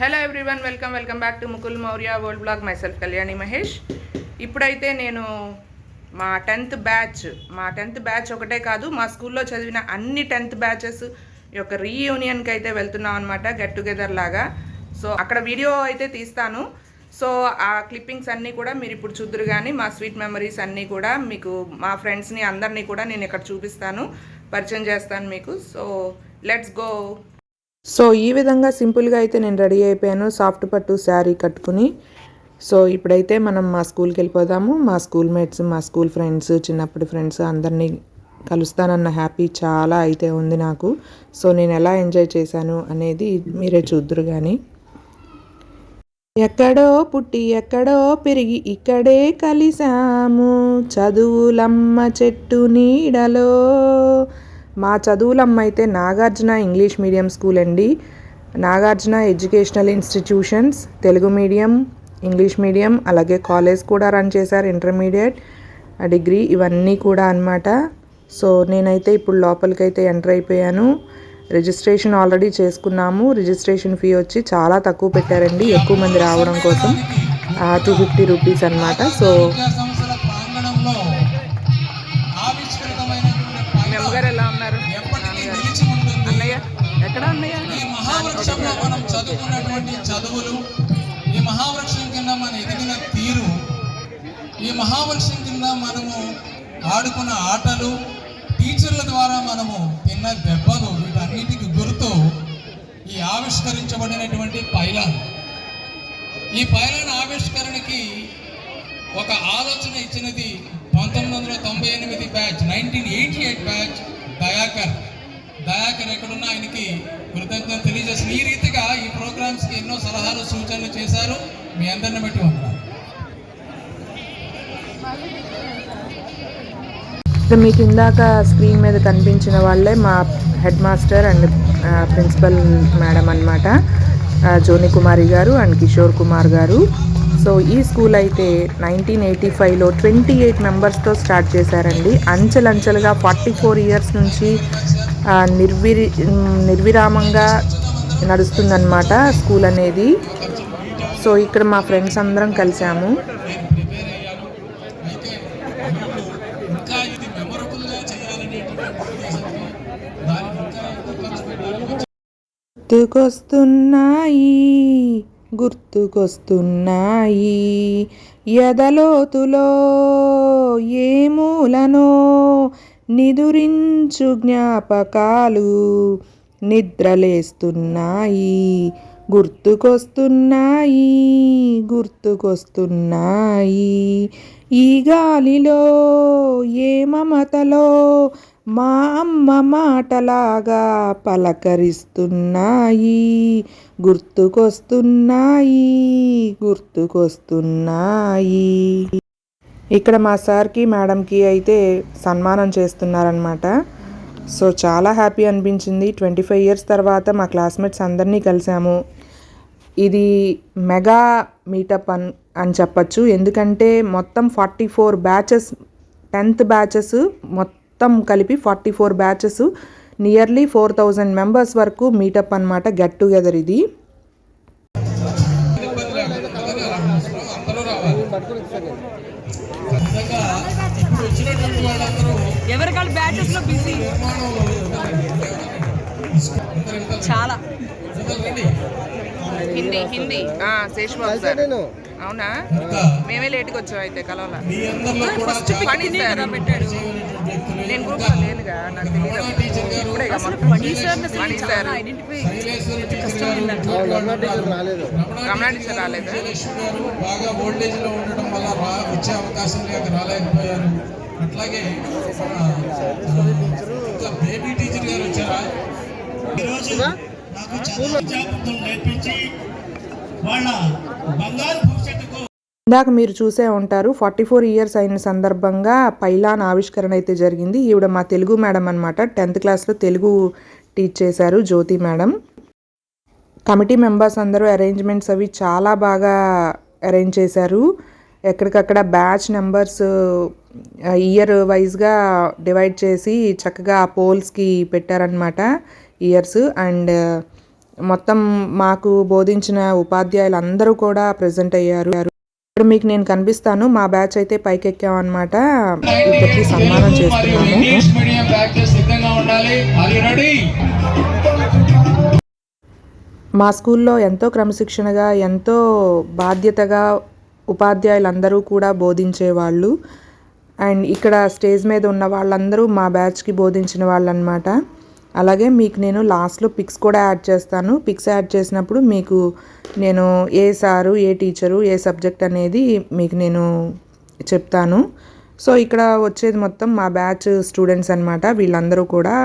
Hello everyone welcome welcome back to Mukul Maurya world blog myself Kalyani Mahesh ఇప్పుడైతే నేను మా tenth batch మా tenth batch ఒకటే కాదు మా స్కూల్లో చదివిన అన్ని టెన్త్ బ్యాచెస్ యొక్క రీయూనియన్కి అయితే వెళ్తున్నాం అనమాట గెట్ టుగెదర్ లాగా. సో అక్కడ వీడియో అయితే తీస్తాను. సో ఆ క్లిప్పింగ్స్ అన్నీ కూడా మీరు ఇప్పుడు చూద్దరు కానీ మా స్వీట్ మెమరీస్ అన్నీ కూడా మీకు మా ఫ్రెండ్స్ని అందరినీ కూడా నేను ఇక్కడ చూపిస్తాను పరిచయం చేస్తాను మీకు. సో లెట్స్ గో సో ఈ విధంగా సింపుల్గా అయితే నేను రెడీ అయిపోయాను. సాఫ్ట్ పట్టు శారీ కట్టుకుని. సో ఇప్పుడైతే మనం మా స్కూల్కి వెళ్ళిపోదాము మా స్కూల్ మేట్స్ మా స్కూల్ ఫ్రెండ్స్ చిన్నప్పటి ఫ్రెండ్స్ అందరినీ కలుస్తానన్న హ్యాపీ చాలా అయితే ఉంది నాకు. సో నేను ఎలా ఎంజాయ్ చేశాను అనేది మీరే చూద్దరు కానీ ఎక్కడో పుట్టి ఎక్కడో పెరిగి ఇక్కడే కలిసాము చదువులమ్మ చెట్టు నీడలో. మా చదువులమ్మ అయితే నాగార్జున ఇంగ్లీష్ మీడియం స్కూల్ అండి. Nagarjuna educational institutions Telugu medium English medium అలాగే కాలేజ్ కూడా రన్ చేశారు ఇంటర్మీడియట్ డిగ్రీ ఇవన్నీ కూడా అన్నమాట. సో నేనైతే ఇప్పుడు లోపలికైతే ఎంటర్ అయిపోయాను. రిజిస్ట్రేషన్ ఆల్రెడీ చేసుకున్నాము. రిజిస్ట్రేషన్ ఫీ వచ్చి చాలా తక్కువ పెట్టారండి. ఎక్కువ మంది రావడం కోసం. టూ ఫిఫ్టీ రూపీస్ అనమాట సో ఈ మహావృక్షంలో మనం చదువుకున్నటువంటి చదువులు ఈ మహావృక్షం కింద మన ఎదిగిన తీరు ఈ మహావృక్షం కింద మనము ఆడుకున్న ఆటలు టీచర్ల ద్వారా మనము తిన్న దెబ్బలు వీటన్నిటికి గుర్తు ఈ ఆవిష్కరించబడినటువంటి పైలాన్. ఈ పైలాన్ ఆవిష్కరణకి ఒక ఆలోచన ఇచ్చినది పంతొమ్మిది వందల తొంభై ఎనిమిది batch nineteen eighty eight batch Dayakar. Dayakar ఎక్కడున్నా ఆయనకి కృతజ్ఞత తెలియజేసిన ఈ రీతిగా ఈ ప్రోగ్రామ్స్కి ఎన్నో సలహాలు సూచనలు చేశారు. మీ అందరిని బట్టి వందనాలు. మీకు ఇందాక స్క్రీన్ మీద కనిపించిన వాళ్ళే మా head master and principal madam అనమాట జోని కుమారి గారు అండ్ కిషోర్ కుమార్ గారు. సో ఈ స్కూల్ అయితే నైన్టీన్ ఎయిటీ ఫైవ్లో ట్వంటీ ఎయిట్ మెంబర్స్తో స్టార్ట్ చేశారండి. అంచెలంచెలుగా ఫార్టీ ఫోర్ ఇయర్స్ నుంచి నిర్విరి నిర్విరామంగా నడుస్తుందన్నమాట స్కూల్ అనేది. సో ఇక్కడ మా ఫ్రెండ్స్ అందరం కలిసాము. గుర్తుకొస్తున్నాయి గుర్తుకొస్తున్నాయి ఎదలోతులో ఏ మూలనో నిదురించు జ్ఞాపకాలు నిద్రలేస్తున్నాయి గుర్తుకొస్తున్నాయి గుర్తుకొస్తున్నాయి. ఈ గాలిలో ఏ మమతలో మా అమ్మ మాటలాగా పలకరిస్తున్నాయి గుర్తుకొస్తున్నాయి గుర్తుకొస్తున్నాయి. ఇక్కడ మా సార్కి మేడంకి అయితే సన్మానం చేస్తున్నారనమాట సో చాలా హ్యాపీ అనిపించింది. ట్వంటీ ఫైవ్ ఇయర్స్ తర్వాత మా క్లాస్మేట్స్ అందరినీ కలిసాము. ఇది మెగా మీటప్ అన్ అని చెప్పచ్చు. ఎందుకంటే మొత్తం forty four batches tenth batches మొత్తం కలిపి forty four batches nearly four thousand members వరకు మీటప్ అనమాట గెట్ టుగెదర్ ఇది. ఎవరి నిజంగా ఎవరికాళ్ళు బ్యాచెస్లో బిజీ చాలా. హిందీ హిందీ శేషబాబు సార్. అవునా? మేమే లేట్గా వచ్చాం అయితే కలవల. పెట్టాడు నేను గ్రూప్లో లేనుగా నాకు తెలియదు ఇప్పుడే రమణ టీచర్ రాలేదా. బాగా ఓల్డేజ్లో వల్ల వచ్చే అవకాశం లేక రాలేకపోయారు. అట్లాగే బేబీ టీచర్ గారు వచ్చారా? ఈరోజు నేర్పించి వాళ్ళ బంగారు భవిష్యత్తుకు ఇందాక మీరు చూసే ఉంటారు ఫార్టీ ఫోర్ ఇయర్స్ అయిన సందర్భంగా పైలాన్ ఆవిష్కరణ అయితే జరిగింది. ఈవిడ మా తెలుగు మేడం అనమాట టెన్త్ క్లాస్లో తెలుగు టీచ్ చేశారు జ్యోతి మేడం. కమిటీ మెంబర్స్ అందరూ అరేంజ్మెంట్స్ అవి చాలా బాగా అరేంజ్ చేశారు. ఎక్కడికక్కడ బ్యాచ్ నెంబర్స్ ఇయర్ వైజ్గా డివైడ్ చేసి చక్కగా ఆ పోల్స్కి పెట్టారనమాట ఇయర్స్ అండ్ uh, మొత్తం మాకు బోధించిన ఉపాధ్యాయులు అందరూ కూడా ప్రజెంట్ అయ్యారు. ఇప్పుడు మీకు నేను కనిపిస్తాను. మా బ్యాచ్ అయితే పైకెక్కాం అనమాట ఇద్దరికి సన్మానం చేస్తున్నాము. మా స్కూల్లో ఎంతో క్రమశిక్షణగా ఎంతో బాధ్యతగా ఉపాధ్యాయులందరూ కూడా బోధించేవాళ్ళు. అండ్ ఇక్కడ స్టేజ్ మీద ఉన్న వాళ్ళందరూ మా బ్యాచ్కి బోధించిన వాళ్ళు అనమాట అలాగే మీకు నేను లాస్ట్లో పిక్స్ కూడా యాడ్ చేస్తాను. పిక్స్ యాడ్ చేసినప్పుడు మీకు నేను ఏ సారు ఏ టీచరు ఏ సబ్జెక్ట్ అనేది మీకు నేను చెప్తాను. సో ఇక్కడ వచ్చేది మొత్తం మా బ్యాచ్ స్టూడెంట్స్ అనమాట వీళ్ళందరూ కూడా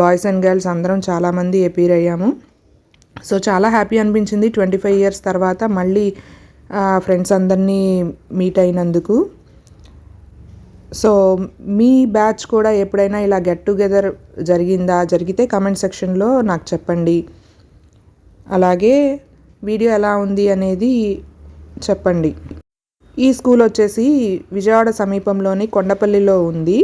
బాయ్స్ అండ్ గర్ల్స్ అందరం చాలామంది ఎపీర్ అయ్యాము. సో చాలా హ్యాపీ అనిపించింది. ట్వంటీ ఫైవ్ ఇయర్స్ తర్వాత మళ్ళీ ఫ్రెండ్స్ అందరినీ మీట్ అయినందుకు. సో మీ బ్యాచ్ కూడా ఎప్పుడైనా ఇలా గెట్ టుగెదర్ జరిగిందా? జరిగితే కమెంట్ సెక్షన్లో నాకు చెప్పండి. అలాగే వీడియో ఎలా ఉంది అనేది చెప్పండి. ఈ స్కూల్ వచ్చేసి విజయవాడ సమీపంలోని కొండపల్లిలో ఉంది.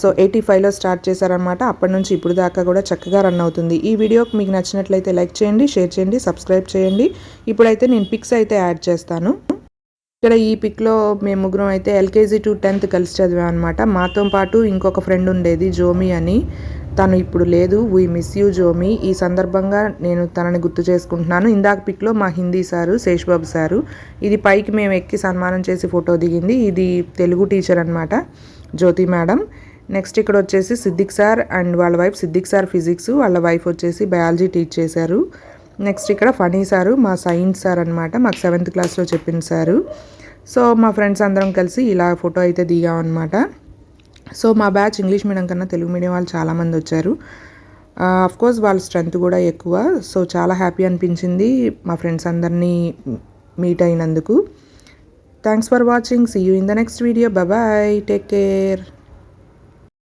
సో ఎయిటీ ఫైవ్లో స్టార్ట్ చేశారనమాట అప్పటి నుంచి ఇప్పుడు దాకా కూడా చక్కగా రన్ అవుతుంది. ఈ వీడియో మీకు నచ్చినట్లయితే లైక్ చేయండి షేర్ చేయండి సబ్స్క్రైబ్ చేయండి. ఇప్పుడైతే నేను పిక్స్ అయితే యాడ్ చేస్తాను. ఇక్కడ ఈ పిక్లో మేము ముగ్గురం అయితే ఎల్కేజీ టు టెన్త్ కలిసి చదివాం అనమాట మాతో పాటు ఇంకొక ఫ్రెండ్ ఉండేది జోమి అని. తను ఇప్పుడు లేదు. We miss you Jomi. ఈ సందర్భంగా నేను తనని గుర్తు చేసుకుంటున్నాను. ఇందాక పిక్లో మా హిందీ సారు శేష్బాబు సారు. ఇది పైకి మేము ఎక్కి సన్మానం చేసి ఫోటో దిగింది. ఇది తెలుగు టీచర్ అనమాట జ్యోతి మేడం. నెక్స్ట్ ఇక్కడ వచ్చేసి సిద్దిక్ సార్ అండ్ వాళ్ళ వైఫ్ సిద్దిక్ సార్ ఫిజిక్స్. వాళ్ళ వైఫ్ వచ్చేసి బయాలజీ టీచ్ చేశారు. నెక్స్ట్ ఇక్కడ ఫనీ సారు మా సైన్స్ సార్ అనమాట మాకు సెవెంత్ క్లాస్లో చెప్పిన సారు. సో మా ఫ్రెండ్స్ అందరం కలిసి ఇలా ఫోటో అయితే దిగామన్నమాట సో మా బ్యాచ్ ఇంగ్లీష్ మీడియం కన్నా తెలుగు మీడియం వాళ్ళు చాలామంది వచ్చారు. కోర్స్ వాళ్ళ స్ట్రెంత్ కూడా ఎక్కువ. సో చాలా హ్యాపీ అనిపించింది మా ఫ్రెండ్స్ అందరినీ మీట్ అయినందుకు. Thanks for watching see you in the next video bye take care